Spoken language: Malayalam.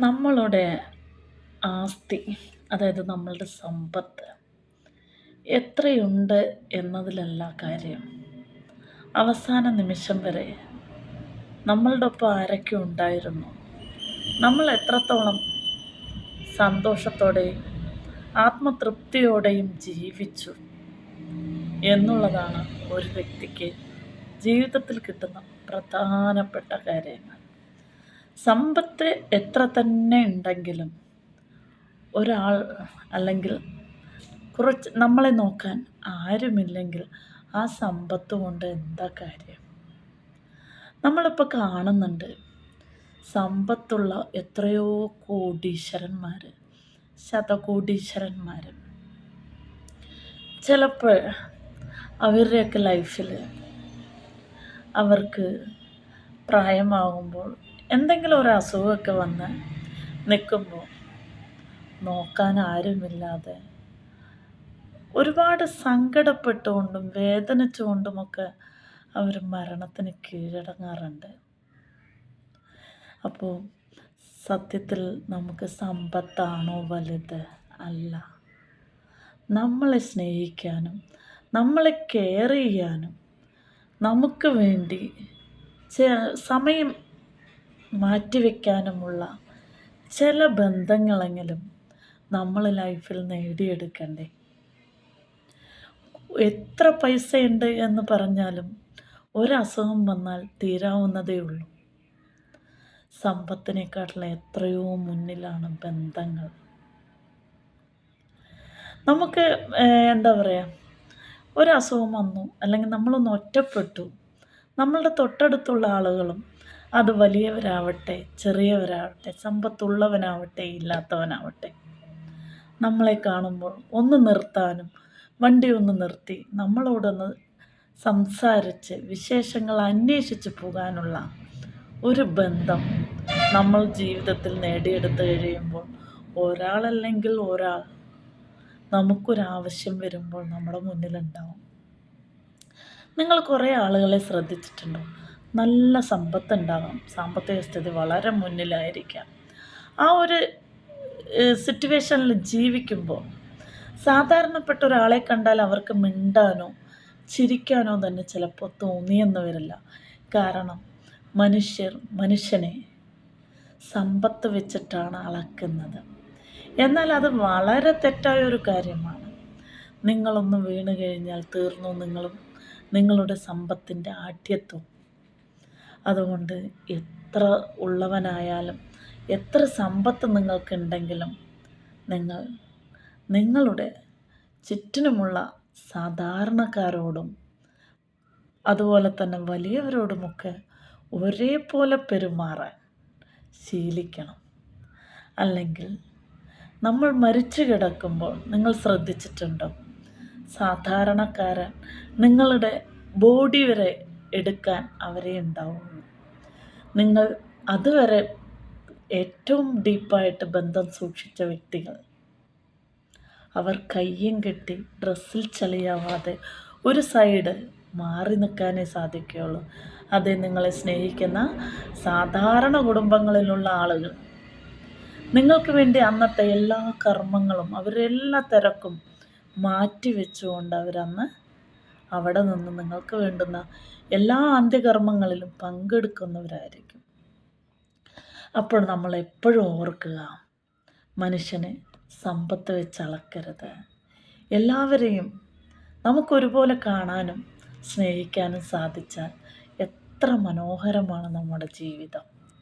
നമ്മളുടെ ആസ്തി അതായത് നമ്മളുടെ സമ്പത്ത് എത്രയുണ്ട് എന്നതിലല്ല കാര്യം. അവസാന നിമിഷം വരെ നമ്മളുടെ ഒപ്പം ആരൊക്കെ ഉണ്ടായിരുന്നു? നമ്മൾ എത്രത്തോളം സന്തോഷത്തോടെയും ആത്മതൃപ്തിയോടെയും ജീവിച്ചു എന്നുള്ളതാണ് ഒരു വ്യക്തിക്ക് ജീവിതത്തിൽ കിട്ടുന്ന പ്രധാനപ്പെട്ട കാര്യങ്ങൾ. സമ്പത്ത് എത്ര തന്നെ ഉണ്ടെങ്കിലും ഒരാൾ അല്ലെങ്കിൽ കുറച്ച് നമ്മളെ നോക്കാൻ ആരുമില്ലെങ്കിൽ ആ സമ്പത്ത് കൊണ്ട് എന്താ കാര്യം? നമ്മളിപ്പോൾ കാണുന്നുണ്ട് സമ്പത്തുള്ള എത്രയോ കോടീശ്വരന്മാർ ശതകോടീശ്വരന്മാർ ചിലപ്പോൾ അവരുടെയൊക്കെ ലൈഫിൽ അവർക്ക് പ്രായമാകുമ്പോൾ എന്തെങ്കിലും ഒരു അസുഖമൊക്കെ വന്ന് നിൽക്കുമ്പോൾ നോക്കാൻ ആരുമില്ലാതെ ഒരുപാട് സങ്കടപ്പെട്ടുകൊണ്ടും വേദനിച്ചുകൊണ്ടുമൊക്കെ അവർ മരണത്തിന് കീഴടങ്ങാറുണ്ട്. അപ്പോൾ സത്യത്തിൽ നമുക്ക് സമ്പത്താണോ വലുത്? അല്ല. നമ്മളെ സ്നേഹിക്കാനും നമ്മളെ കെയർ ചെയ്യാനും നമുക്ക് വേണ്ടി സമയം മാറ്റിവെക്കാനുമുള്ള ചില ബന്ധങ്ങളെങ്കിലും നമ്മൾ ലൈഫിൽ നേടിയെടുക്കണ്ടേ? എത്ര പൈസയുണ്ട് എന്ന് പറഞ്ഞാലും ഒരസുഖം വന്നാൽ തീരാവുന്നതേ ഉള്ളൂ. സമ്പത്തിനെക്കാട്ടിലും എത്രയോ മുന്നിലാണ് ബന്ധങ്ങൾ. നമുക്ക് എന്താ പറയുക ഒരസുഖം വന്നു അല്ലെങ്കിൽ നമ്മളൊന്ന് ഒറ്റപ്പെട്ടു നമ്മളുടെ തൊട്ടടുത്തുള്ള ആളുകളും അത് വലിയവരാവട്ടെ ചെറിയവരാവട്ടെ സമ്പത്തുള്ളവനാവട്ടെ ഇല്ലാത്തവനാവട്ടെ. നമ്മളെ കാണുമ്പോൾ ഒന്ന് നിർത്താനും വണ്ടി ഒന്ന് നിർത്തി നമ്മളോടൊന്ന് സംസാരിച്ച് വിശേഷങ്ങൾ അന്വേഷിച്ച് പോകാനുള്ള ഒരു ബന്ധം നമ്മൾ ജീവിതത്തിൽ നേടിയെടുത്ത് കഴിയുമ്പോൾ ഒരാളല്ലെങ്കിൽ ഒരാൾ നമുക്കൊരാവശ്യം വരുമ്പോൾ നമ്മുടെ മുന്നിലുണ്ടാവും. നിങ്ങൾ കുറേ ആളുകളെ ശ്രദ്ധിച്ചിട്ടുണ്ടോ? നല്ല സമ്പത്തുണ്ടാകാം സാമ്പത്തിക സ്ഥിതി വളരെ മുന്നിലായിരിക്കാം. ആ ഒരു സിറ്റുവേഷനിൽ ജീവിക്കുമ്പോൾ സാധാരണപ്പെട്ട ഒരാളെ കണ്ടാൽ അവർക്ക് മിണ്ടാനോ ചിരിക്കാനോ തന്നെ ചിലപ്പോൾ തോന്നിയെന്ന് വരില്ല കാരണം മനുഷ്യർ മനുഷ്യനെ സമ്പത്ത് വെച്ചിട്ടാണ് അളക്കുന്നത്. എന്നാൽ അത് വളരെ തെറ്റായ ഒരു കാര്യമാണ്. നിങ്ങളൊന്ന് വീണ് കഴിഞ്ഞാൽ തീർന്നു നിങ്ങളും നിങ്ങളുടെ സമ്പത്തിന്റെ ആഠ്യത്വം. അതുകൊണ്ട് എത്ര ഉള്ളവനായാലും എത്ര സമ്പത്ത് നിങ്ങൾക്കുണ്ടെങ്കിലും നിങ്ങൾ നിങ്ങളുടെ ചുറ്റിനുമുള്ള സാധാരണക്കാരോടും അതുപോലെ തന്നെ വലിയവരോടുമൊക്കെ ഒരേപോലെ പെരുമാറാൻ ശീലിക്കണം. അല്ലെങ്കിൽ നമ്മൾ മരിച്ചു കിടക്കുമ്പോൾ നിങ്ങൾ ശ്രദ്ധിച്ചിട്ടുണ്ടോ? സാധാരണക്കാരൻ നിങ്ങളുടെ ബോഡി വരെ എടുക്കാൻ അവരെ ഉണ്ടാവുള്ളൂ. നിങ്ങൾ അതുവരെ ഏറ്റവും ഡീപ്പായിട്ട് ബന്ധം സൂക്ഷിച്ച വ്യക്തികൾ. അവർ കയ്യും കെട്ടി ഡ്രസ്സിൽ ചളിയാവാതെ ഒരു സൈഡ് മാറി നിൽക്കാനേ സാധിക്കുകയുള്ളൂ. അത് നിങ്ങളെ സ്നേഹിക്കുന്ന സാധാരണ കുടുംബങ്ങളിലുള്ള ആളുകൾ. നിങ്ങൾക്ക് വേണ്ടി അന്നത്തെ എല്ലാ കർമ്മങ്ങളും അവരെല്ലാ തിരക്കും മാറ്റി വെച്ചുകൊണ്ട് അവരന്ന് അവിടെ നിന്ന് നിങ്ങൾക്ക് വേണ്ടുന്ന എല്ലാ അന്ത്യകർമ്മങ്ങളിലും പങ്കെടുക്കുന്നവരായിരിക്കും. അപ്പോൾ നമ്മൾ എപ്പോഴും ഓർക്കുക മനുഷ്യനെ സമ്പത്ത് വെച്ചളക്കരുത് എല്ലാവരെയും നമുക്കൊരുപോലെ കാണാനും സ്നേഹിക്കാനും സാധിച്ചാൽ എത്ര മനോഹരമാണ് നമ്മുടെ ജീവിതം.